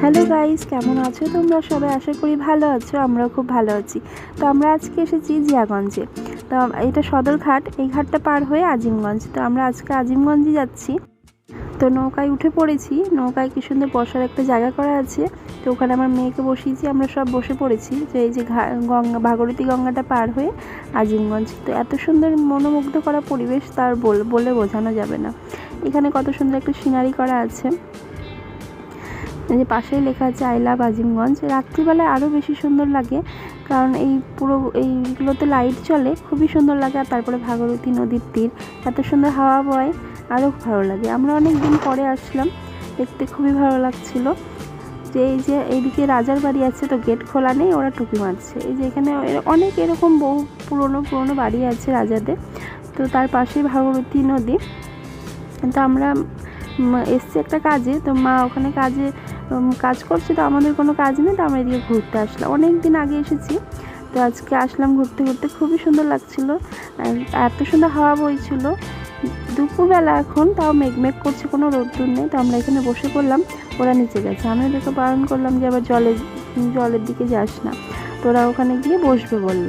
Hello guys, কেমন আছো তোমরা? সবাই আশা করি ভালো আছো, আমরাও খুব ভালো আছি। তো আমরা আজকে এসেছি জিয়াগঞ্জে। তো এটা সদরঘাট এই ঘাটটা পার হয়ে আজিমগঞ্জ। তো আমরা আজকে আজিমগঞ্জে যাচ্ছি। তো নৌকায় উঠে পড়েছি। নৌকায় কি সুন্দর বসার একটা জায়গা করা আছে। তো ওখানে আমার মেয়েকে বসিয়েছি, আমরা সব বসে পড়েছি। তো এই যে গঙ্গা, ভাগরতী গঙ্গাটা পার হয়ে আজিমগঞ্জ। তো এত সুন্দর মনোমুগ্ধ করা পরিবেশ, তার বল- বোঝানো যাবে না। এখানে কত সুন্দর একটা সিনারি করা আছে। যে পাশেই লেখা আছে আই লাভ আজিমগঞ্জ রাত্রিবেলায় আরও বেশি সুন্দর লাগে, কারণ এই পুরো, এইগুলোতে লাইট চলে, খুবই সুন্দর লাগে। আর তারপরে ভাগরতী নদীর তীর, এত সুন্দর হাওয়া বয় আরও ভালো লাগে। আমরা অনেক দিন পরে আসলাম, দেখতে খুবই ভালো লাগছিল। যে এই যে এইদিকে রাজার বাড়ি আছে, তো গেট খোলা নেই, ওরা টুকি মারছে। এই যে এখানে অনেক এরকম বহু পুরনো পুরনো বাড়ি আছে রাজাদের। তো তার পাশেই ভাগরতী নদী। তো আমরা এসছি একটা কাজে, তো মা ওখানে কাজে কাজ করছে, তো আমাদের কোনো কাজ নেই, তো আমরা এদিকে ঘুরতে আসলাম। অনেক দিন আগে এসেছি, তো আজকে আসলাম ঘুরতে ঘুরতে, খুবই সুন্দর লাগছিল এত সুন্দর হাওয়া বইছিল। দুপুরবেলা এখন তাও মেঘমেঘ করছে, কোনো রোদ্দুর নেই, তো আমরা এখানে বসে পড়লাম, ওরা নিচে গেছে। আমি ওদেরকে বারণ করলাম যে, আবার জলে, জলের দিকে যাস না। তো ওরা ওখানে গিয়ে বসবে বলল।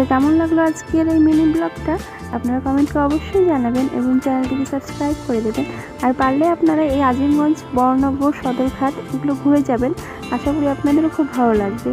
তো কেমন লাগল আজকের এই মিনি ব্লগটা আপনারা কমেন্টকে অবশ্যই জানাবেন এবং চ্যানেলটিকে সাবস্ক্রাইব করে দেবেন। আর পারলে আপনারা এই আজিমগঞ্জ বর্ণনগর সদরঘাট এগুলো ঘুরে যাবেন। আশা করি আপনাদেরও খুব ভালো লাগবে।